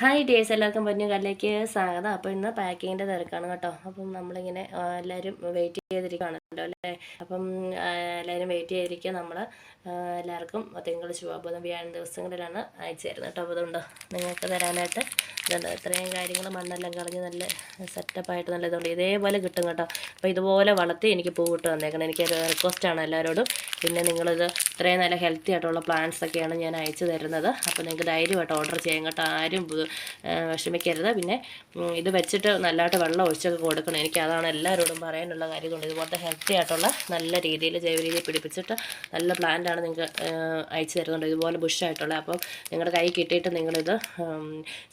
Hi days എല്ലാവർക്കും പൊന്നു കല്ലേക്ക് സ്വാഗതം. അപ്പോൾ ഇന്ന് പാക്കിങ്ങിന്റെ തിരക്കാണ് കേട്ടോ. അപ്പം നമ്മളിങ്ങനെ എല്ലാവരും വെയിറ്റ് ചെയ്തിരിക്കുകയാണല്ലോ അല്ലേ അപ്പം എല്ലാവരും വെയിറ്റ് ചെയ്തിരിക്കുക നമ്മൾ എല്ലാവർക്കും തിങ്കൾ ചുവബുധം വ്യാഴം ദിവസങ്ങളിലാണ് അയച്ചു തരുന്നത് കേട്ടോ. അതുകൊണ്ട് നിങ്ങൾക്ക് തരാനായിട്ട്. ഇതുണ്ട്? ഇത്രയും കാര്യങ്ങൾ മണ്ണെല്ലാം കളഞ്ഞ് നല്ല സെറ്റപ്പായിട്ട് നല്ല ഇതുണ്ട്. ഇതേപോലെ കിട്ടും കേട്ടോ. അപ്പോൾ ഇതുപോലെ വളർത്തി എനിക്ക് പൂവിട്ട് തന്നേക്കണം. എനിക്കൊരു റിക്വസ്റ്റാണ് എല്ലാവരോടും. പിന്നെ നിങ്ങളിത് ഇത്രയും നല്ല ഹെൽത്തി ആയിട്ടുള്ള പ്ലാന്റ്സ് ഒക്കെയാണ് ഞാൻ അയച്ചു തരുന്നത്. അപ്പോൾ നിങ്ങൾക്ക് ധൈര്യമായിട്ട് ഓർഡർ ചെയ്യാൻ കേട്ടോ. ആരും വിഷമിക്കരുത്. പിന്നെ ഇത് വെച്ചിട്ട് നല്ലതായിട്ട് വെള്ളം ഒഴിച്ചൊക്കെ കൊടുക്കണം. എനിക്ക് അതാണ് എല്ലാവരോടും പറയാനുള്ള കാര്യം. കൊണ്ട് ഇതുപോലത്തെ ഹെൽത്തി നല്ല രീതിയിൽ ജൈവ രീതിയിൽ പിടിപ്പിച്ചിട്ട് നല്ല പ്ലാന്റാണ് നിങ്ങൾക്ക് അയച്ചു തരുന്നുണ്ട്. ഇതുപോലെ ബുഷായിട്ടുള്ള അപ്പം നിങ്ങളുടെ കൈ കിട്ടിയിട്ട് നിങ്ങളിത്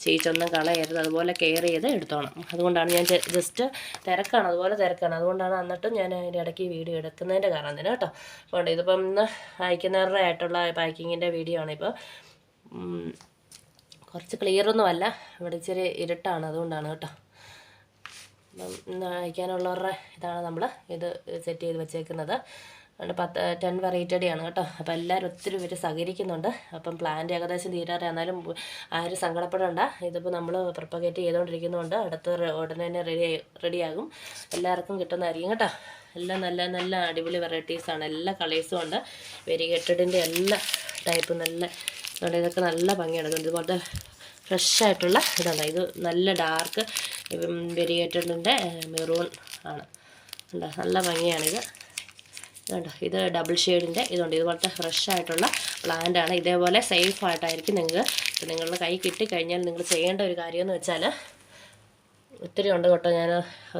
ചീച്ചൊന്നും കളയരുത്. അതുപോലെ കെയർ ചെയ്ത് എടുത്തോണം. അതുകൊണ്ടാണ് ഞാൻ ജസ്റ്റ് തിരക്കാണ്. അതുപോലെ തിരക്കാണ്. അതുകൊണ്ടാണ് എന്നിട്ടും ഞാൻ അതിന്റെ ഇടയ്ക്ക് വീഡിയോ എടുക്കുന്നതിന്റെ കാരണം തന്നെ കേട്ടോ. അതുകൊണ്ട് ഇതിപ്പം ഇന്ന് അയക്കുന്നവരുടെ ആയിട്ടുള്ള പാക്കിങ്ങിന്റെ വീഡിയോ ആണിപ്പോൾ കുറച്ച് ക്ലിയറൊന്നുമല്ല ഇവിടെ ഇച്ചിരി ഇരുട്ടാണ്. അതുകൊണ്ടാണ് കേട്ടോ. അയക്കാനുള്ളവരുടെ ഇതാണ് നമ്മൾ ഇത് സെറ്റ് ചെയ്ത് വെച്ചേക്കുന്നത്. അതുകൊണ്ട് പത്ത് ടെൻ വെറൈറ്റഡിയാണ് കേട്ടോ. അപ്പോൾ എല്ലാവരും ഒത്തിരി പേര് സഹകരിക്കുന്നുണ്ട്. അപ്പം പ്ലാന്റ് ഏകദേശം തീരാറ് എന്നാലും ആരും സങ്കടപ്പെടണ്ട. ഇതിപ്പോൾ നമ്മൾ പ്രൊപ്പഗേറ്റ് ചെയ്തുകൊണ്ടിരിക്കുന്നതുകൊണ്ട് അടുത്ത ഉടനെ തന്നെ റെഡി റെഡിയാകും എല്ലാവർക്കും കിട്ടുന്നതായിരിക്കും കേട്ടോ. എല്ലാം നല്ല നല്ല അടിപൊളി വെറൈറ്റീസാണ് എല്ലാ കളേഴ്സും ഉണ്ട്. വെരിഗേറ്റഡിന്റെ എല്ലാ ടൈപ്പും നല്ല ഇതൊക്കെ നല്ല ഭംഗിയാണ്. ഇതുപോലത്തെ ഫ്രഷ് ആയിട്ടുള്ള ഇതാണ്. ഇത് നല്ല ഡാർക്ക് വെരിഗേറ്റഡിന്റെ മെറൂൺ ആണ്. കണ്ടോ നല്ല ഭംഗിയാണിത്. ഇതുണ്ട് ഇത് ഡബിൾ ഷെയ്ഡിന്റെ ഇതുണ്ട്. ഇതുപോലത്തെ ഫ്രഷ് ആയിട്ടുള്ള പ്ലാന്റ് ആണ്. ഇതേപോലെ സേഫ് ആയിട്ടായിരിക്കും നിങ്ങൾക്ക് നിങ്ങളുടെ കൈ കിട്ടിക്കഴിഞ്ഞാൽ നിങ്ങൾ ചെയ്യേണ്ട ഒരു കാര്യമെന്ന് വെച്ചാൽ ഒത്തിരി ഉണ്ട് കേട്ടോ. ഞാൻ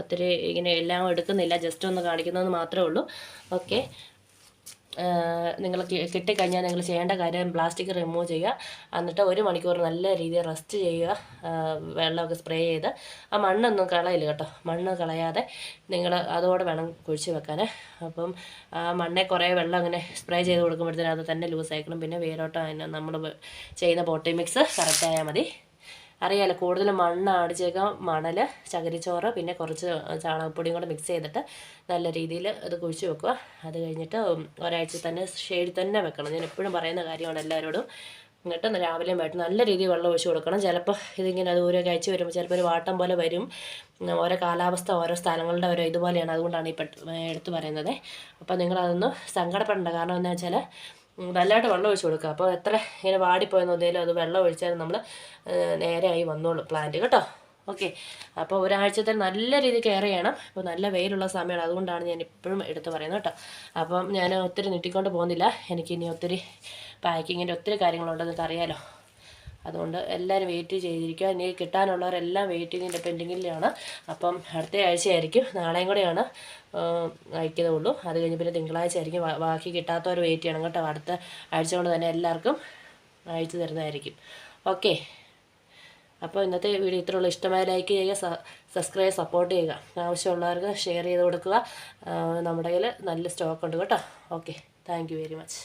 ഒത്തിരി ഇങ്ങനെ എല്ലാം എടുക്കുന്നില്ല. ജസ്റ്റ് ഒന്ന് കാണിക്കുന്നതെന്ന് മാത്രമേ ഉള്ളൂ. ഓക്കെ. നിങ്ങൾ കിട്ടിക്കഴിഞ്ഞാൽ നിങ്ങൾ ചെയ്യേണ്ട കാര്യം പ്ലാസ്റ്റിക് റിമൂവ് ചെയ്യുക. എന്നിട്ട് ഒരു മണിക്കൂർ നല്ല രീതിയിൽ റെസ്റ്റ് ചെയ്യുക. വെള്ളമൊക്കെ സ്പ്രേ ചെയ്ത്. ആ മണ്ണൊന്നും കളയില്ല കേട്ടോ. മണ്ണ് കളയാതെ നിങ്ങൾ അതോടെ വേണം കുഴിച്ച് വെക്കാൻ. അപ്പം ആ മണ്ണെ കുറേ വെള്ളം അങ്ങനെ സ്പ്രേ ചെയ്ത് കൊടുക്കുമ്പോഴത്തേനും അത് തന്നെ ലൂസ് ആയിക്കണം. പിന്നെ വേരോട്ടം നമ്മൾ ചെയ്യുന്ന പോട്ടി മിക്സ് കറക്റ്റായാൽ മതി. അറിയാലോ കൂടുതൽ മണ്ണ് അടിച്ചേക്കാം മണൽ ചകിരിച്ചോറ് പിന്നെ കുറച്ച് ചാണകപ്പൊടിയും കൂടെ മിക്സ് ചെയ്തിട്ട് നല്ല രീതിയിൽ അത് കുഴിച്ച് വെക്കുക. അത് കഴിഞ്ഞിട്ട് ഒരാഴ്ച തന്നെ ഷെയ്ഡിൽ തന്നെ വെക്കണം. ഞാൻ എപ്പോഴും പറയുന്ന കാര്യമാണ് എല്ലാവരോടും. എന്നിട്ട് രാവിലെയും വൈകിട്ട് നല്ല രീതിയിൽ വെള്ളം ഒഴിച്ച് കൊടുക്കണം. ചിലപ്പോൾ ഇതിങ്ങനെ അത് ഓരോ കഴിച്ച് വരുമ്പോൾ ചിലപ്പോൾ ഒരു വാട്ടം പോലെ വരും. ഓരോ കാലാവസ്ഥ ഓരോ സ്ഥലങ്ങളുടെ ഓരോ ഇതുപോലെയാണ്. അതുകൊണ്ടാണ് ഈ എടുത്തു പറയുന്നത്. അപ്പോൾ നിങ്ങളതൊന്ന് സങ്കടപ്പെടേണ്ട കാരണം എന്താ വെച്ചാൽ നല്ലതായിട്ട് വെള്ളം ഒഴിച്ച് കൊടുക്കുക. അപ്പോൾ എത്ര ഇങ്ങനെ വാടിപ്പോയെന്ന് എന്തെങ്കിലും അത് വെള്ളം ഒഴിച്ചാൽ നമ്മൾ നേരെയായി വന്നോളൂ പ്ലാന്റ് കേട്ടോ. ഓക്കെ അപ്പോൾ ഒരാഴ്ചത്തെ നല്ല രീതിയിൽ കെയർ ചെയ്യണം. അപ്പോൾ നല്ല വെയിലുള്ള സമയമാണ്. അതുകൊണ്ടാണ് ഞാൻ ഇപ്പോഴും എടുത്ത് പറയുന്നത് കേട്ടോ. അപ്പം ഞാൻ ഒത്തിരി നീട്ടിക്കൊണ്ട് പോകുന്നില്ല. എനിക്കിനി ഒത്തിരി പാക്കിങ്ങിന്റെ ഒത്തിരി കാര്യങ്ങളുണ്ടെന്ന് അറിയാലോ അതുകൊണ്ട് എല്ലാവരും വെയിറ്റ് ചെയ്തിരിക്കുക. ഇനി കിട്ടാനുള്ളവരെല്ലാം വെയിറ്റിങ്ങിന്റെ പെൻഡിങ്ങിലാണ് അപ്പം അടുത്ത ആഴ്ചയായിരിക്കും. നാളെയും കൂടെയാണ് അയക്കുന്നതുള്ളൂ. അത് കഴിഞ്ഞ് പിന്നെ തിങ്കളാഴ്ച ആയിരിക്കും. ബാക്കി കിട്ടാത്തവർ വെയിറ്റ് ചെയ്യണം കേട്ടോ. അടുത്ത ആഴ്ച കൊണ്ട് തന്നെ എല്ലാവർക്കും അയച്ചു തരുന്നതായിരിക്കും. ഓക്കെ അപ്പോൾ ഇന്നത്തെ വീഡിയോ ഇത്രയുള്ള ഇഷ്ടമായ ലൈക്ക് ചെയ്യുക സബ്സ്ക്രൈബ് സപ്പോർട്ട് ചെയ്യുക. ആവശ്യമുള്ളവർക്ക് ഷെയർ ചെയ്ത് കൊടുക്കുക. നമ്മുടെ കയ്യിൽ നല്ല സ്റ്റോക്ക് ഉണ്ട് കേട്ടോ. Okay thank very much